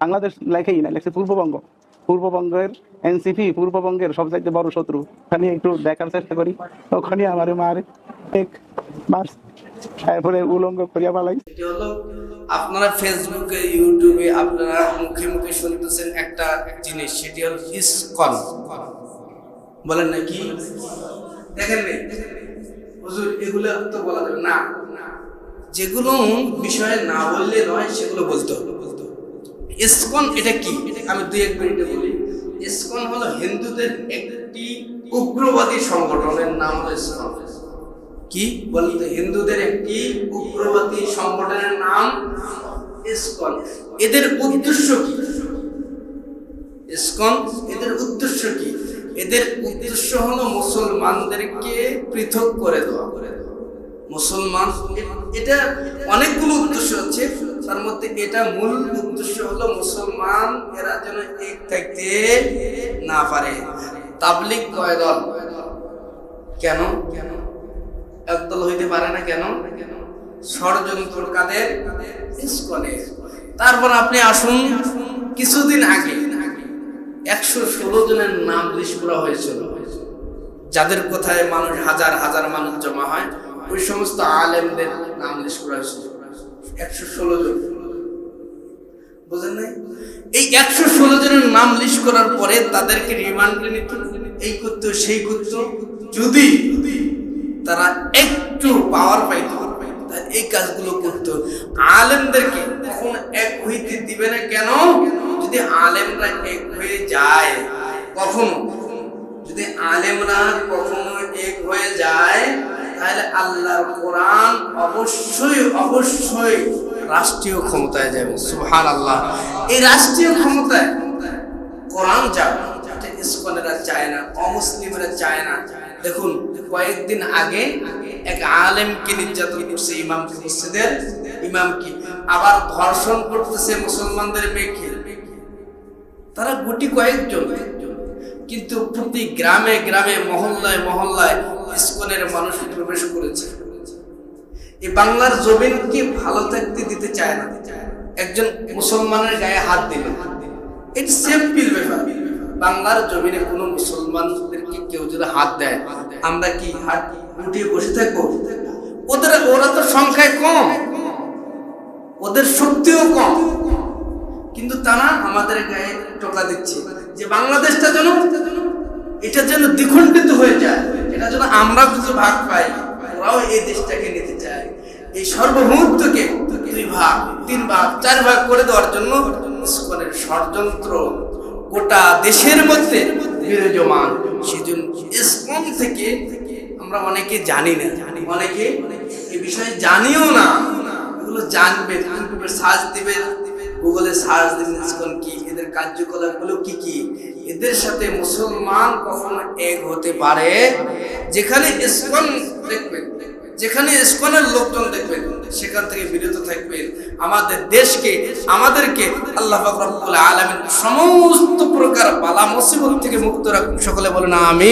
বাংলাদেশ লেখেই না লেখছে পূর্ববঙ্গ। পূর্ববঙ্গের এনসিপি, পূর্ববঙ্গের সবচাইতে বড় শত্রু। ওখানে একটু দেখার চেষ্টা করি। ওখানে আমারে মারে এক মাস তারপরে উলঙ্গ করিয়া পালাই। আপনারা ফেসবুকে ইউটিউবে আপনারা মুখে মুখে শুনতেছেন একটা জিনিস, সেটি হলো ইসকন। বলেন নাকি দেখেন নি? হুজুর, এগুলো তো বলা যাবে না। যেগুলো বিষয়ে না বললে নয়, সেগুলো বলতে হবে। ইসকন, এটা কি? আমি দুই এক মিনিটে বলি। ইসকন হলো হিন্দুদের একটি উগ্রবাদী সংগঠনের নাম হলো ইসকন। কি? বলতে হিন্দুদের একটি উগ্রবাদী সংগঠনের নাম ইসকন। এদের উদ্দেশ্য কি? ইসকন, এদের উদ্দেশ্য কি? এদের উদ্দেশ্য হলো মুসলমানদেরকে পৃথক করে দেওয়া। মুসলমান এটা অনেকগুলো উদ্দেশ্য আছে। তার মধ্যে এটা মূল উদ্দেশ্য হলো মুসলমান এরা যেন এক থাকতে না পারে। তাবলিক কয় কেন কেন? একদল হইতে পারে না কেন? ষড়যন্ত্র কাদের? ইসকনে তারপর আপনি আসুন, কিছুদিন আগে একশো ষোলো জনের নাম লিস্ট করা হয়েছিল, যাদের কোথায় মানুষ, হাজার হাজার মানুষ জমা হয়, ওই সমস্ত আলেমদের নাম লিস্ট করা হয়েছিল। একশো ষোলো জন। বুঝেন নাই? এই একশো ষোলো জনের নাম লিস্ট করার পরে তাদেরকে রিমান্ডে নিত এই করতো সেই করতো যদি তারা একটু পাওয়ার পাইতো এই কাজগুলো করতো। আলেমদেরকে কখন এক হইতে দিবে না কেন? যদি আলেমরা এক হয়ে যায়, কখনো। যদি আলেমরা কখনো এক হয়ে যায় তাহলে আল্লাহর কোরআন অবশ্যই অবশ্যই রাষ্ট্রীয় ক্ষমতায় যাবে। সুহান আল্লাহ এই রাষ্ট্রীয় ক্ষমতায় কোরআন যাবে এটা ইসকনেরা চায় না, অমুসলিমরা চায় না। দেখুন, কয়েকদিন আগে এক আলেমকে নির্যাতন করছে ইমাম মসজিদের ইমাম কি? আবার ধর্ষণ করতেছে মুসলমানদের মেয়েকে। তারা গুটি কয়েকজন। কিন্তু প্রতি গ্রামে গ্রামে, মহল্লায় মহল্লায় ইসকনের মানুষ প্রবেশ করেছে। এই বাংলার জমিনকে ভালো থাকতে দিতে চায় না? একজন মুসলমানের গায়ে হাত দিল এটা সিম্পল ব্যাপার বাংলার জমিনে কোনো মুসলমানদেরকে কেউ যদি হাত দেয়, আমরা কি হাত উঠিয়ে বসে থাকব? ওদের ওরা তো সংখ্যায় কম। ওদের শক্তিও কম। কিন্তু তারা আমাদের গায়ে টোকা দিচ্ছে যে বাংলাদেশটা যেন, এটা যেন দ্বিখণ্ডিত হয়ে যায়। এটা যেন আমরা কিছু ভাগ পাই ওরাও এই দেশটাকে নিতে চায় এই সর্বমুহূর্তকে দুই ভাগ, তিন ভাগ, চার ভাগ করে দেওয়ার জন্য ইসকনের ষড়যন্ত্র গোটা দেশের মধ্যে বিরাজমান। সেজন্য ইসকন থেকে আমরা অনেকে জানি না। জানি অনেকে এই বিষয়ে জানিও না। এগুলো জানবে ইউটিউবে সার্চ দিবে। গুগলে সার্চ দিবে ইসকন কি কার্যকলাপগুলো কি কি? এদের সাথে মুসলমান কখনো এক হতে পারে? যেখানে ইসকন দেখবেন, যেখানে ইসকনের লোকজন দেখবেন, সেখান থেকে বিরত থাকবেন। আমাদের দেশকে, আমাদেরকে আল্লাহ পাক রব্বুল সমস্ত প্রকার বালা মুসিবত থেকে মুক্ত রাখুন। সকলে বলেন আমি